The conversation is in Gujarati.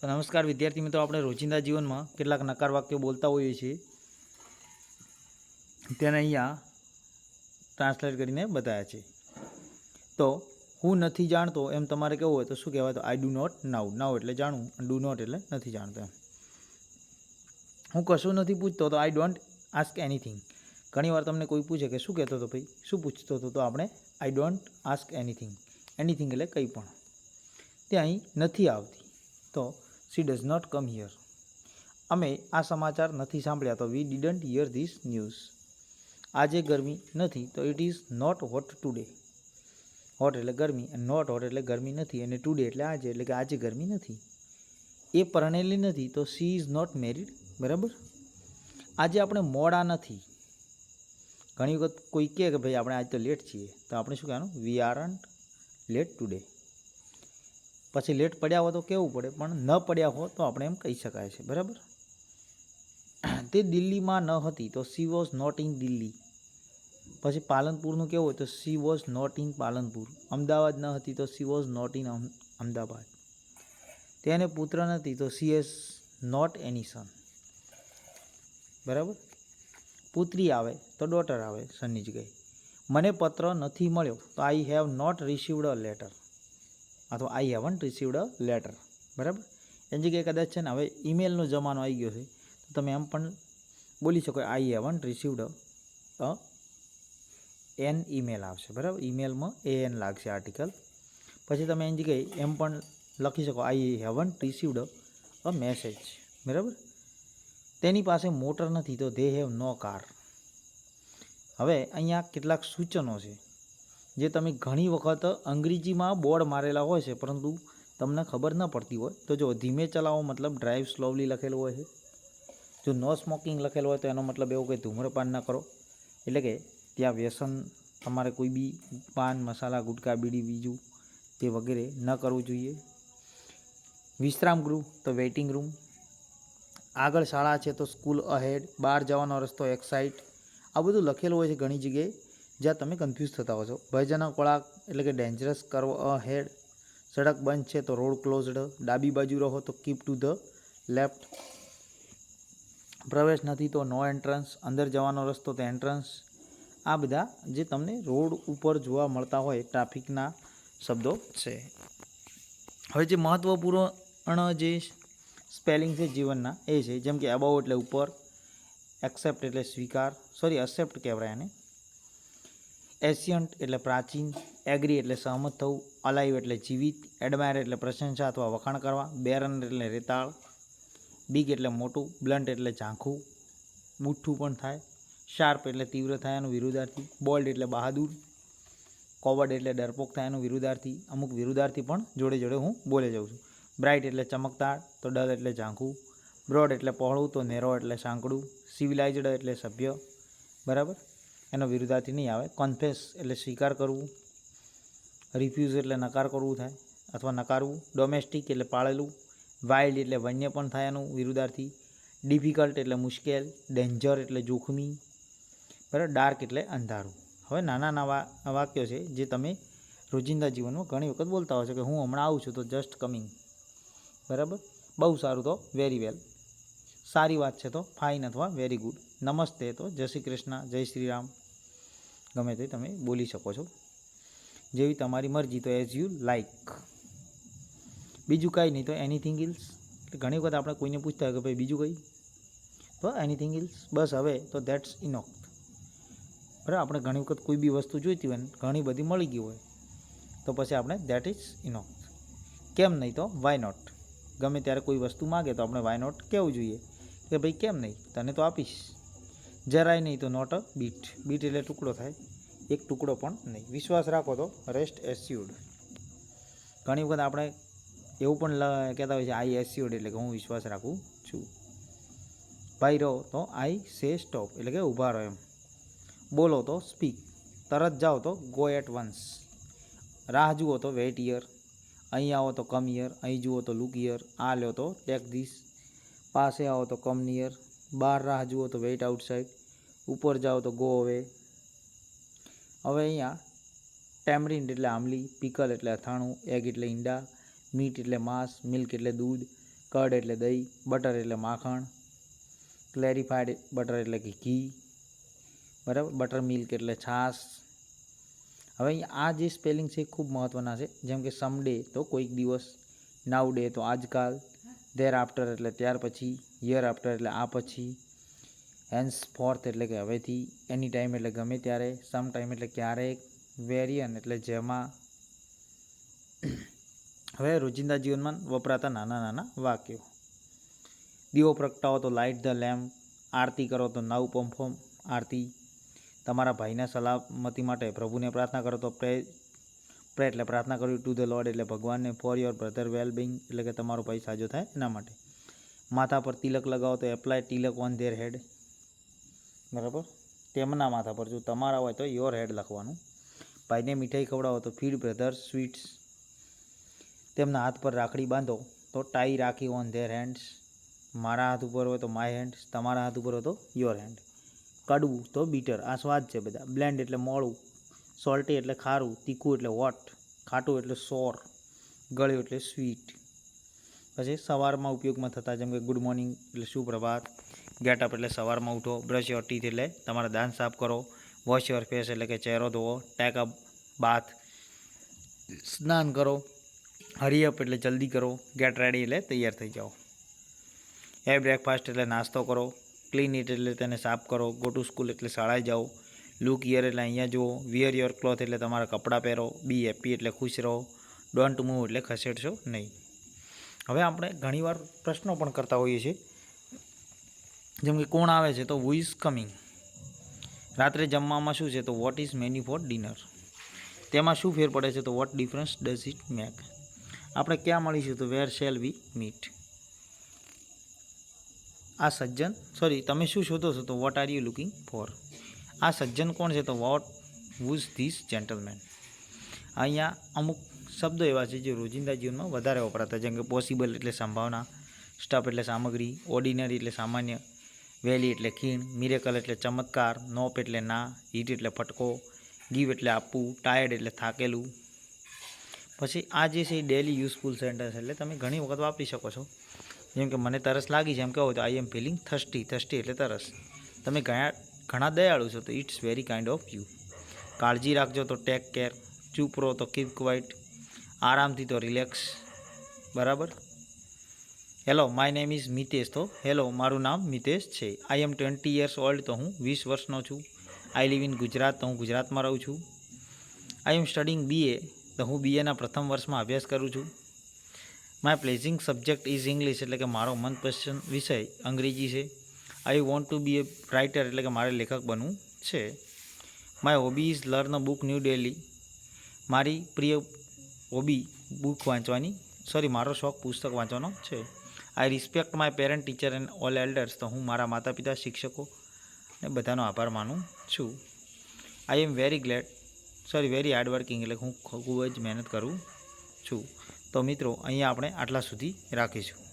તો નમસ્કાર વિદ્યાર્થી મિત્રો, આપણે રોજિંદા જીવનમાં કેટલાક નકાર વાક્યો બોલતા હોઈએ છીએ. તેને અહીંયા ટ્રાન્સલેટ કરીને બતાવ્યા છે. તો, હું નથી જાણતો એમ તમારે કહેવું હોય તો શું કહેવાય? તો I do not know know એટલે જાણવું ડુ નોટ એટલે નથી જાણતો એમ. હું કશું નથી પૂછતો તો આઈ ડોન્ટ આસ્ક એનીથિંગ ઘણીવાર તમને કોઈ પૂછે કે, શું કહેતો હતો ભાઈ? શું પૂછતો હતો? તો આપણે I don't ask anything anything એટલે કંઈ પણ. તે અહીં નથી આવતી. તો she does not come here અમે આ સમાચાર નથી સાંભળ્યા તો we didn't hear this news આજે ગરમી નથી તો it is not hot today hot એટલે ગરમી નોટ હોટ એટલે ગરમી નથી અને ટુડે એટલે આજે એટલે કે આજે ગરમી નથી. એ પરણેલી નથી તો સી ઇઝ નોટ મેરિડ બરાબર? આજે આપણે મોડા નથી. ઘણી વખત કોઈ કહે કે ભાઈ આપણે આજ તો લેટ છીએ. તો આપણે શું કહેવાનું? વી આર લેટ ટુડે પછી લેટ પડ્યા હો તો કહેવું પડે? પણ ન પડ્યા હો તો આપણે એમ કહી શકાય છે, બરાબર? તે દિલ્હીમાં ન હતી, તો she was not in Delhi. પછી પાલનપુરનું કેવું હોય? તો she was not in Palanpur. Ahmedabad ન હતી તો she was not in Ahmedabad. તેને પુત્ર નથી તો she has not any son બરાબર? પુત્રી આવે તો ડોટર આવે સનની જગ્યાએ મને પત્ર નથી મળ્યો, તો I have not received a letter અથવા I haven't received a letter બરાબર? એની જગ્યાએ કદાચ છે ને, હવે ઈમેલનો જમાનો આવી ગયો છે. તો તમે એમ પણ બોલી શકો I haven't received a an email આવશે. બરાબર? ઈમેલમાં એ એન લાગશે આર્ટિકલ પછી તમે એની જગ્યાએ એમ પણ લખી શકો I haven't received a message બરાબર? તેની પાસે મોટર નથી, તો દે હેવ નો કાર હવે અહીંયા કેટલાક સૂચનો છે. જે તમે ઘણી વખત અંગ્રેજીમાં બોર્ડ મારેલા હોય છે, પરંતુ તમને ખબર ન પડતી હોય. તો જો ધીમે ચલાવો, મતલબ ડ્રાઈવ સ્લોવલી લખેલું હોય છે. જો નો સ્મોકિંગ લખેલું હોય, તો એનો મતલબ એવું કે ધૂમ્રપાન ન કરો. એટલે કે ત્યાં વ્યસન, તમારે કોઈ બી પાન, મસાલા, ગુટકા, બીડી, બીજું તે વગેરે ન કરવું જોઈએ. વિશ્રામ ગૃહ, તો વેઇટિંગ રૂમ આગળ શાળા છે, તો સ્કૂલ અહેડ બહાર જવાનો રસ્તો એક્સાઇટ આ બધું લખેલું હોય છે ઘણી જગ્યાએ. જ્યાં તમે કન્ફ્યુઝ થતા હો છો. ભયજનક વળાંક એટલે કે ડેન્જરસ કરવો હેડ સડક બંધ છે તો રોડ ક્લોઝડ ડાબી બાજુ રહો તો કીપ ટુ ધ લેફ્ટ પ્રવેશ નથી તો નો એન્ટ્રન્સ અંદર જવાનો રસ્તો તો એન્ટ્રન્સ આ બધા જે તમને રોડ ઉપર જોવા મળતા હોય ટ્રાફિકના શબ્દો છે. હવે જે મહત્ત્વપૂર્ણ જે સ્પેલિંગ છે જીવનના એ છે, જેમ કે અબાઉ એટલે ઉપર એક્સેપ્ટ એટલે સ્વીકાર. સોરી અસેપ્ટ કહેવાય એને એશિયન્ટ એટલે પ્રાચીન, એગ્રી એટલે સહમત થવું, અલાઈવ એટલે જીવિત, એડમાયર એટલે પ્રશંસા અથવા વખાણ કરવા, બેરન એટલે રેતાળ, બિગ એટલે મોટું, બ્લન્ટ એટલે ઝાંખું બુઠ્ઠું પણ થાય, શાર્પ એટલે તીવ્ર થાય એનું વિરુદ્ધાર્થી, બોલ્ડ એટલે બહાદુર કોવર્ડ એટલે ડરપોક થાય એનું વિરુદ્ધાર્થી, અમુક વિરુદ્ધાર્થી પણ જોડે જોડે હું બોલે જાઉં છું. બ્રાઇટ એટલે ચમકદાર, તો ડલ એટલે ઝાંખું, બ્રોડ એટલે પહોળું, તો નેરો એટલે સાંકડું, સિવિલાઇઝડ એટલે સભ્ય, બરાબર? એનો વિરુદ્ધાર્થી નહીં આવે. કન્ફેસ એટલે સ્વીકાર કરવું. રિફ્યુઝ એટલે નકાર કરવું થાય અથવા નકારવું. ડોમેસ્ટિક એટલે પાળેલું. વાઇલ્ડ એટલે વન્ય પણ થાય એનું વિરુદ્ધાર્થી. ડિફિકલ્ટ એટલે મુશ્કેલ. ડેન્જર એટલે જોખમી. બરાબર? ડાર્ક એટલે અંધારું. હવે નાના નવા વાક્યો છે જે તમે રોજિંદા જીવનમાં ઘણી વખત બોલતા હોય છે કે હું હમણાં આવું છું તો જસ્ટ કમિંગ બરાબર? બહુ સારું તો. વેરી વેલ સારી વાત છે તો ફાઇન અથવા વેરી ગુડ નમસ્તે તો, જય શ્રી કૃષ્ણ, જય શ્રી રામ. ગમે તે તમે બોલી શકો છો. જેવી તમારી મરજી તો એઝ યુ લાઈક બીજું કાંઈ નહીં તો એનીથિંગ ઇલ્સ એટલે ઘણી વખત આપણે કોઈને પૂછતા હોય કે ભાઈ બીજું કંઈ? તો એનીથિંગ ઇલ્સ બસ હવે તો દેટ્સ ઇનોક બરાબર? આપણે ઘણી વખત કોઈ બી વસ્તુ જોઈતી હોય ઘણી બધી મળી ગઈ હોય, તો પછી આપણે દેટ ઇઝ ઇનોક કેમ નહીં તો વાય નોટ ગમે ત્યારે કોઈ વસ્તુ માગે તો આપણે વાય નોટ કહેવું જોઈએ. કે ભાઈ કેમ નહીં? તને તો આપીશ. જરાય નહીં તો નોટ અ બીટ બીટ એટલે ટુકડો થાય. એક ટુકડો પણ નહીં. વિશ્વાસ રાખો તો રેસ્ટ એસ્યુડ ઘણી વખત આપણે એવું પણ કહેતા હોય છે આઈ એસ્યુડ એટલે કે હું વિશ્વાસ રાખું છું. ભાઈ રહો તો આઈ સે સ્ટોપ એટલે કે ઊભા રહો એમ. બોલો તો સ્પીક તરત જાઓ તો ગો એટ વન્સ રાહ જુઓ તો વેટ યર અહીં આવો તો કમ યર અહીં જુઓ તો લુક યર આ લ્યો તો ટેક ધીસ પાસે આવો તો કમ નિયર બહાર રાહ જુઓ તો વેઇટ આઉટસાઇડ ઉપર જાઓ તો ગો અવે હવે અહીંયા ટેમરિન્ડ એટલે આમલી પીકલ એટલે અથાણું એગ એટલે ઈંડા મીટ એટલે માંસ મિલ્ક એટલે દૂધ કર્ડ એટલે દહીં બટર એટલે માખણ ક્લેરિફાઈડ બટર એટલે કે ઘી, બરાબર? બટર મિલ્ક એટલે છાશ. હવે આ જે સ્પેલિંગ છે ખૂબ મહત્ત્વના છે. જેમ કે સમડે તો કોઈક દિવસ નાવ ડે તો આજકાલ. ધેર આફ્ટર એટલે ત્યાર પછી યર આફ્ટર એટલે આ પછી હેન્સ ફોર્થ એટલે કે હવેથી એની ટાઈમ એટલે ગમે ત્યારે સમ ટાઈમ એટલે ક્યારેક વેરિયન એટલે જેમાં. હવે રોજિંદા જીવનમાં વપરાતા નાના નાના વાક્યો. દીવો પ્રગટાવો તો લાઇટ ધ લેમ્પ આરતી કરો તો નવ પંફોમ આરતી. તમારા ભાઈના સલામતી માટે પ્રભુને પ્રાર્થના કરો તો પ્રે પ્રે એટલે પ્રાર્થના કરવી ટુ ધ લોર્ડ એટલે ભગવાનને ફોર યોર બ્રધર વેલબિંગ એટલે કે તમારો ભાઈ સાજો થાય એના માટે. માથા પર તિલક લગાવો તો apply tilak on their head બરાબર? તેમના માથા પર જો તમારા હોય તો યોર હેડ લખવાનું. ભાઈને મીઠાઈ ખવડાવો તો ફીડ બ્રધર સ્વીટ્સ તેમના હાથ પર રાખડી બાંધો તો tie rakhi on their hands મારા હાથ ઉપર હોય તો માય હેન્ડ્સ તમારા હાથ ઉપર હોય તો યોર હેન્ડ કડવું તો બીટર આ સ્વાદ છે બધા. બ્લેન્ડ એટલે મોળું સોલ્ટી એટલે ખારું, તીખું એટલે હોટ, ખાટું એટલે સોર, ગળ્યું એટલે સ્વીટ. પછી સવારમાં ઉપયોગમાં થતા જેમ કે ગુડ મોર્નિંગ એટલે સુપ્રભાત ગેટ અપ એટલે સવારમાં ઉઠો, બ્રશ યોર ટીથ એટલે તમારા દાંત સાફ કરો, વોશ યોર ફેસ એટલે કે ચહેરો ધોવો, ટેક અપ, બાથ, સ્નાન કરો, હરી અપ એટલે જલ્દી કરો, ગેટ રેડી એટલે તૈયાર થઈ જાઓ. એ બ્રેકફાસ્ટ એટલે નાસ્તો કરો, ક્લીન ઇટ એટલે તેને સાફ કરો, ગો ટુ સ્કૂલ એટલે શાળાએ જાઓ લુક યર એટલે અહીંયા જુઓ વિયર યોર ક્લોથ એટલે તમારા કપડાં પહેરો બી હેપી એટલે ખુશ રહો ડોન્ટ મૂવ એટલે ખસેડશો નહીં. હવે આપણે ઘણીવાર પ્રશ્નો પણ કરતા હોઈએ છીએ. જેમ કે કોણ આવે છે તો હુ ઇઝ કમિંગ રાત્રે જમવામાં શું છે તો what is menu for dinner તેમાં શું ફેર પડે છે તો what difference does it make આપણે ક્યાં મળીશું તો વેર શેલ વી મીટ આ સજ્જન સોરી તમે શું શોધો છો તો what are you looking for આ સજ્જન કોણ છે તો વોટ વુઝ ધીસ જેન્ટલમેન? અહીંયા અમુક શબ્દો એવા છે જે રોજિંદા જીવનમાં વધારે વપરાતા જેમ કે પોસિબલ એટલે સંભાવના સ્ટફ એટલે સામગ્રી, ઓર્ડિનરી એટલે સામાન્ય, વેલી એટલે ખીણ, મિરેકલ એટલે ચમત્કાર, નોપ એટલે ના, હીટ એટલે ફટકો, ગીવ એટલે આપવું, ટાયર્ડ એટલે થાકેલું. પછી આ જે છે એ ડેલી યુઝફુલ સેન્ટેન્સ એટલે તમે ઘણી વખત વાપરી શકો છો. જેમ કે મને તરસ લાગી છે એમ કહો તો I am feeling thirsty thirsty એટલે તરસ. તમે ઘણા ઘણા દયાળુ છો, તો it's very kind of you કાળજી રાખજો તો ટેક કેર ચૂપ રહો તો કીપ ક્વાઇટ આરામથી તો રિલેક્સ બરાબર? Hello my name is Mitesh તો હેલો મારું નામ મિતેશ છે. I am twenty years old તો હું વીસ વર્ષનો છું. આઈ લિવ ઇન ગુજરાત તો હું ગુજરાતમાં રહું છું. આઈ એમ સ્ટડિંગ બીએ તો હું બીએના પ્રથમ વર્ષમાં અભ્યાસ કરું છું. My pleasing subject is English એટલે કે મારો મનપસંદ વિષય અંગ્રેજી છે. I want to be a writer એટલે કે મારે લેખક બનવું છે. My hobby is learn book new daily મારી પ્રિય હોબી બુક વાંચવાની સોરી મારો શોખ પુસ્તક વાંચવાનો છે. I respect my parent teacher and all elders તો હું મારા માતા પિતા શિક્ષકો ને બધાનો આભાર માનું છું. I am very glad sorry very hard working એટલે હું ખૂબ જ મહેનત કરું છું. તો મિત્રો, અહીંયા આપણે આટલા સુધી રાખીશું.